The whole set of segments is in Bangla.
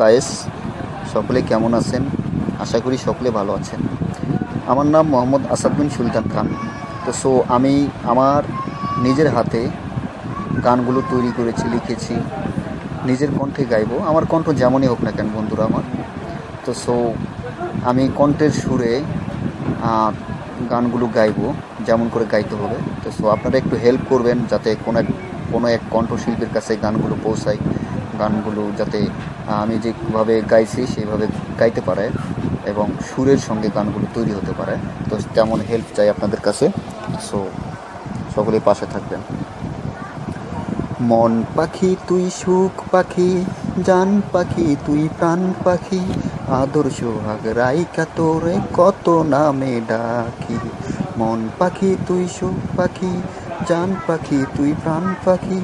গায়েস। সকলে কেমন আছেন? আশা করি সকলে ভালো আছেন। আমার নাম মোহাম্মদ আসাদ বিন সুলতান খান। তো সো, আমি আমার নিজের হাতে গানগুলো তৈরি করেছি, লিখেছি, নিজের কণ্ঠে গাইবো। আমার কণ্ঠ যেমনই হোক না কেন বন্ধুরা আমার। তো সো, আমি কণ্ঠের সুরে গানগুলো গাইবো, যেমন করে গাইতে হবে। তো সো, আপনারা একটু হেল্প করবেন যাতে কোনো এক কোনো এক কণ্ঠশিল্পীর কাছে গানগুলো পৌঁছায়, গানগুলো যাতে আমি যেভাবে গাইছি সেইভাবে গাইতে পারে এবং সুরের সঙ্গে গানগুলো তৈরি হতে পারে। তো তেমন হেল্প চাই আপনাদের কাছে। সো সকলেই পাশে থাকবেন। মন পাখি, তুই সুখ পাখি, জান পাখি, তুই প্রাণ পাখি আদর্শ হাগ রাইকা তোরে কত নামে ডাকি। মন পাখি, তুই সুখ পাখি জান পাখি, তুই প্রাণ পাখি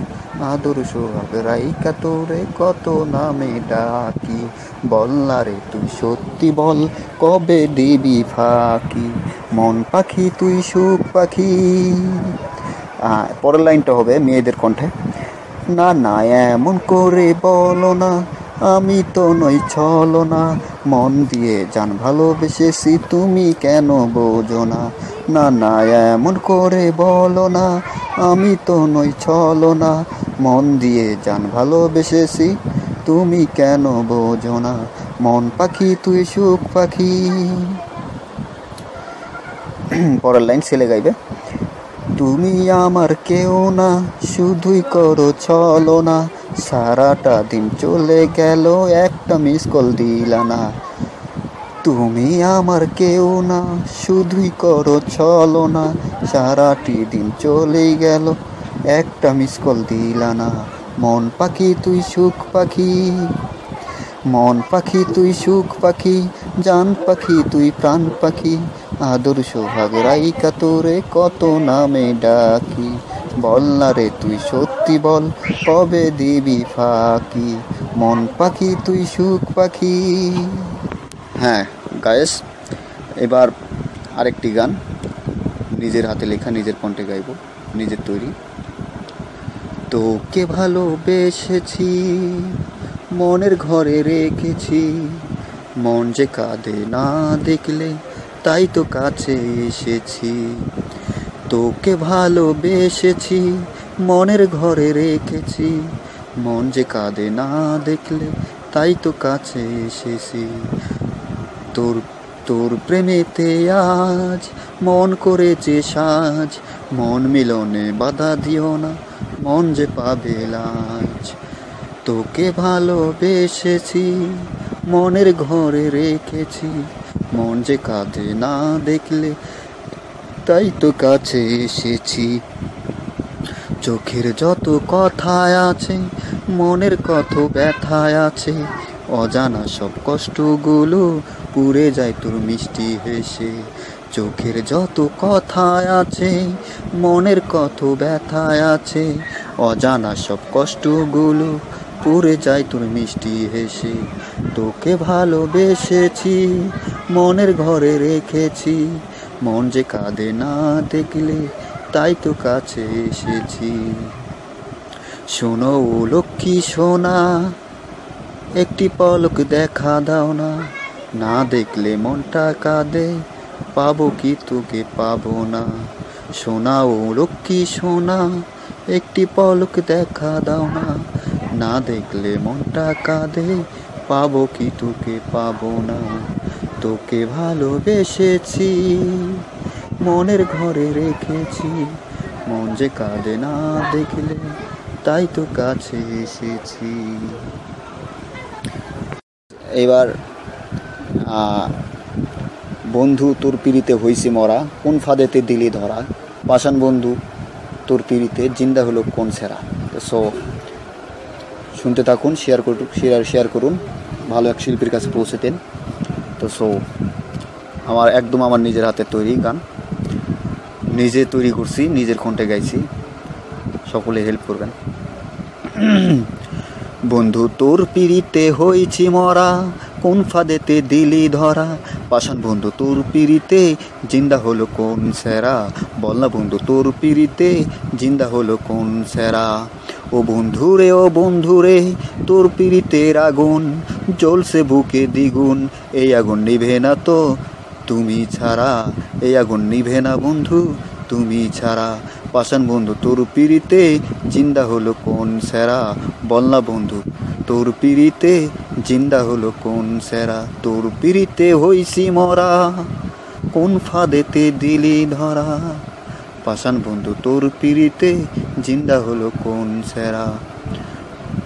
আদর্শ হাগ রাইকা তোরে কত নামে ডাকি। বল না রে, তুই সত্যি বল, কবে দিবি ফাঁকি? মন পাখি, তুই সুখ পাখি। পরের লাইনটা হবে মেয়েদের কণ্ঠে। না না, এমন করে বলো না আমি তো নই ছলো না মন দিয়ে জান ভালোবেসেছি, তুমি কেন বোঝো না? না না, এমন করে বলো না। আমি তো নই ছলো না মন দিয়ে জান ভালোবেসেছি, তুমি কেন বোঝো না? মন পাখি, তুই সুখ পাখি। পরের লাইন ছেলে গাইবে। তুমি আমার কেউ না, শুধুই করো চলো না সারাটা দিন চলে গেল, একটা মিস কল দিলা না। তুমি আমার কেউ না, শুধুই করো চলো না। সারাটি দিন চলেই গেল, একটা মিস কল দিলা না। মন পাখি, তুই সুখ পাখি। মন পাখি, তুই সুখ পাখি। জান পাখি, তুই প্রাণ পাখি। আদর্শ ভাগরাইকা তোরে কত নামে ডাকি। বল না রে তুই সত্যি বল, কবে দিবি ফাঁকি? মন পাখি, তুই সুখ পাখি। হ্যাঁ গায়েস, এবার আরেকটি গান। নিজের হাতে লেখা, নিজের কণ্ঠে গাইব, নিজের তৈরি। তোকে ভালোবেসেছি, মনের ঘরে রেখেছি। মন যে কাঁদে না দেখলে, তাই তো কাছে এসেছি। তোকে ভালোবেসেছি, মনের ঘরে রেখেছি। মন যে কাঁদে না দেখলে, তাই তো কাছে এসেছি। তোর তোর প্রেমেতে আজ মন করেছে সাজ। মন মিলনে বাধা দিও না, মন যে পাবে লাজ। তোকে ভালোবেসেছি, মনের ঘরে রেখেছি। মন যে কাঁদে না দেখলে তাই তো কাছে এসেছি। চোখের যত কথায় আছে, মনের কত ব্যথায় আছে, অজানা সব কষ্টগুলো পুড়ে যায় তোর মিষ্টি হেসে। চোখের যত কথায় আছে, মনের কত ব্যথায় আছে, অজানা সব কষ্টগুলো পুড়ে যায় তোর মিষ্টি হেসে। তোকে ভালোবেসেছি, মনের ঘরে রেখেছি মন যে কাঁদে না দেখলে, তাই তো কাছে এসেছি। শোনো ও লক্ষ্মী, সোনা, একটি পলক দেখা দাও না। না দেখলে মনটা কাঁদে, পাবো কি তোকে পাবো না। সোনা ও লক্ষ্মী, সোনা, একটি পলক দেখা দাও না। না দেখলে মনটা কাঁদে, পাবো কি তোকে পাবো না। তোকে ভালোবেসেছি, মনের ঘরে রেখেছি। মন যে কাঁদে না দেখলে, তাই তো কাছে এসেছি। এবার বন্ধু তোর পিড়িতে হইছি মরা, কোন ফাঁদেতে দিলি ধরা? পাষাণ বন্ধু তোর পিড়িতে, জিন্দা হলো কোন সেরা সো শুনতে থাকুন শেয়ার করুন শেয়ার শেয়ার করুন। ভালো এক শিল্পীর কাছে পৌঁছে দেন। তো সো, আমার একদম আমার নিজের হাতে তৈরি গান। নিজে তৈরি করছি, নিজের কণ্ঠে গাইছি। সকলে হেল্প করবেন। বন্ধু, তোর পিড়িতে হইছি মরা, কোন ফাঁদেতে দিলি ধরা? পাষাণ বন্ধু, তোর পিড়িতে জিন্দা হলো কোন সেরা? বল না বন্ধু, তোর পিড়িতে জিন্দা হলো কোন সেরা? ও বন্ধুরে ও বন্ধুরে, তোর পিড়িতের আগুন জ্বলছে বুকে দ্বিগুণ, এই আগুন নিভে না তো। তুমি ছাড়া, এই আগুন নিভে না বন্ধু, তুমি ছাড়া। পাশান বন্ধু, তোর পিড়িতে জিন্দা হলো কোন সেরা? বল না বন্ধু, তোর পিড়িতে জিন্দা হলো কোন সেরা? তোর পিড়িতে হইছি মরা, কোন ফাঁদেতে দিলি ধরা? পাশান বন্ধু, তোর পিড়িতে জিন্দা হলো কোন সেরা?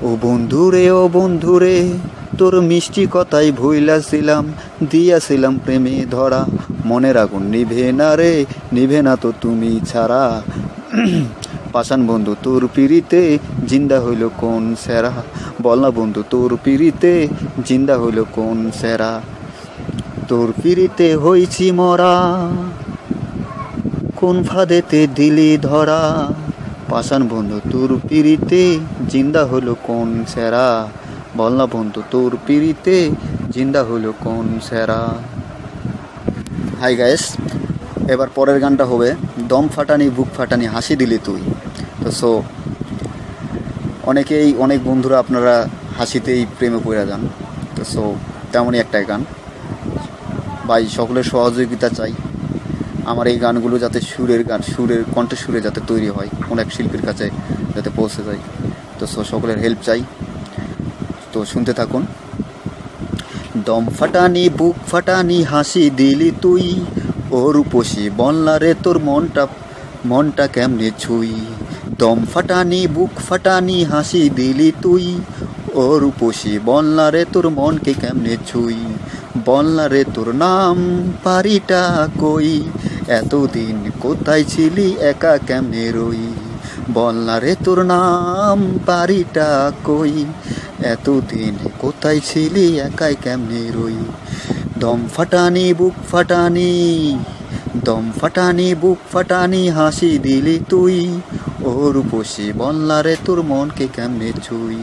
ও বন্ধুরে ও বন্ধুরে তোর মিষ্টি কথাই ভুইলাছিলাম, দিয়াছিলাম প্রেমে ধরা। মনের আগুন নিভে না রে, নিভে না তো তুমি ছাড়া। পাশান বন্ধু, তোর পিড়িতে জিন্দা হইল কোন সেরা? বল না বন্ধু, তোর পিড়িতে জিন্দা হইল কোন সেরা? তোর পিড়িতে হইছি মরা, কোন ফাঁদেতে দিলি ধরা? পাশান বন্ধু, তোর পিড়িতে জিন্দা হলো কোন সেরা? বল না বন্ধু, তোর পিড়িতে জিন্দা হলো কোন সেরা? হাই গাইস এবার পরের গানটা হবে, দম ফাটানি, বুক ফাটানি, হাসি দিলি তুই। তো সো অনেকেই, অনেক বন্ধুরা আপনারা হাসিতেই প্রেমে পড়ে যান। তো সো তেমনই একটা গান। ভাই, সকলের সহযোগিতা চাই। আমার এই গানগুলো যাতে সুরের গান, সুরের কণ্ঠে সুরে যাতে তৈরি হয়, অনেক শিল্পীর কাছে যাতে পৌঁছে যায়। তো সকলের হেল্প চাই। তো শুনতে থাকুন। দম ফাটানি, বুক ফাটানি, হাসি দিলি তুই। ও রূপসী বললা রে তোর মনটা মনটা কেমনে ছুই। দম ফাটানি, বুক ফাটানি, হাসি দিলি তুই। ও রূপসী বললা রে তোর মনকে কেমনে ছুই। বললা রে তোর নাম পারিটা কই? এতদিন কোথায় ছিলি, একা কেমনে রই? বললা রে তোর নাম, বাড়িটা কই? এতদিন? কোথায় ছিলি? একাই কেমনে রই? দম ফাটানি, বুক ফাটানি, দম ফাটানি, বুক ফাটানি, হাসি দিলি তুই। ও রূপসী বললা রে তোর মনকে কেমনে ছুই?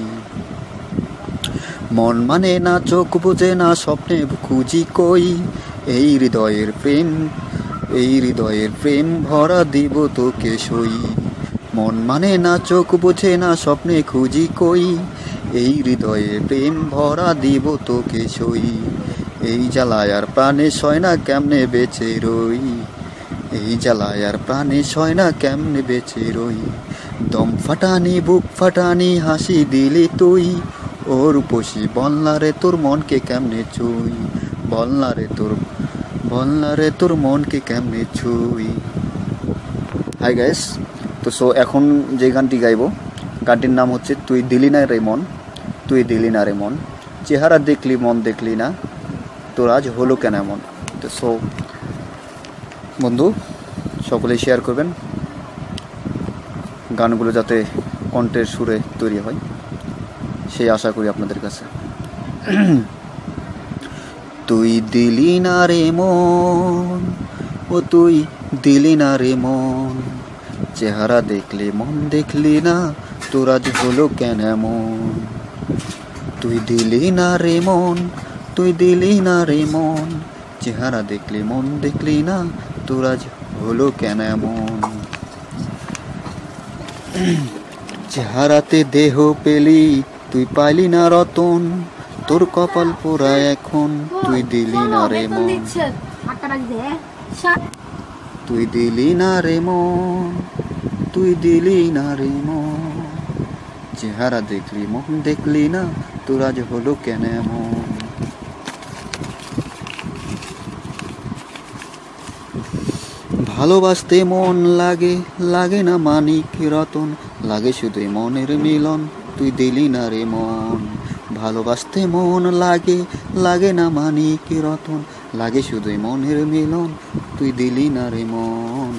মন মানে না চোখ বোঝে, না স্বপ্নে খুঁজি কই? এই হৃদয়ের প্রেম, এই হৃদয়ের প্রেম ভরা দিব তোকে সই। মন মানে না চোখ বোঝে, না স্বপ্নে খুঁজি কই? এই হৃদয়ে প্রেম ভরা দিব তোকে সই। এই জ্বালায় আর প্রাণে সয় না কেমনে বেঁচে রই? এই জ্বালায় আর প্রাণে সয় না কেমনে বেঁচে রই? দম ফাটানি, বুক ফাটানি, হাসি দিলি তুই। ওর উপসি বললা রে তোর মনকে কেমনে চুই বললা রে তোর বললা রে তোর মনকে কেমনে ছুই? হাই গাইস তো সো এখন যে গানটি গাইবো, গানটির নাম হচ্ছে তুই দিলি না রে মন। তুই দিলি না রে মন। চেহারা দেখলি, মন দেখলি না। তোর আজ হলো কেন এমন? তো সো বন্ধু, সকলে শেয়ার করবেন। গানগুলো যাতে কণ্ঠের সুরে তৈরি হয়, সেই আশা করি আপনাদের কাছে। তুই দিলি না রে মন, ও তুই দিলি না রে মন। চেহারা দেখলি, মন দেখলি না, তোর আজ হলো কেন এমন? তুই দিলি না রে মন, তুই দিলি না রে মন। চেহারা দেখলি মন দেখলি না, তোর আজ হলো কেন এমন? চেহারাতে দেহ পেলি, তুই পাইলি না রতন। তোর কপাল পোড়া এখন, তুই দিলি না রে মন। তুই দিলি না রে মন, তুই দিলি না রে মন। চেহারা দেখলি, মন দেখলি না? তোর আজ হলো কেন এমন? ভালোবাসতে মন লাগে লাগে না মানিক রতন? লাগে শুধু মনের মিলন, তুই দিলি না রে মন। ভালোবাসতে মন লাগে লাগে না মানিক রতন? লাগে শুধু মনের মিলন, তুই দিলি না রে মন,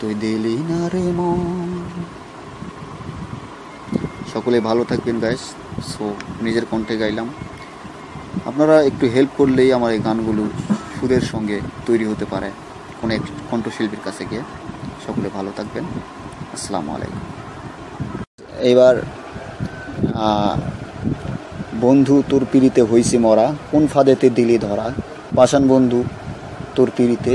তুই দিলি না রে মন। সকলে ভালো থাকবেন গাইস সো নিজের কণ্ঠে গাইলাম। আপনারা একটু হেল্প করলেই আমার এই গানগুলো সুদের সঙ্গে তৈরি হতে পারে কোনো এক কণ্ঠশিল্পীর কাছে গিয়ে। সকলে ভালো থাকবেন। আসসালামু আলাইকুম। এবার বন্ধু তোর পিড়িতে হইছি মরা, কোন ফাঁদেতে দিলি ধরা? পাষাণ বন্ধু তোর পিড়িতে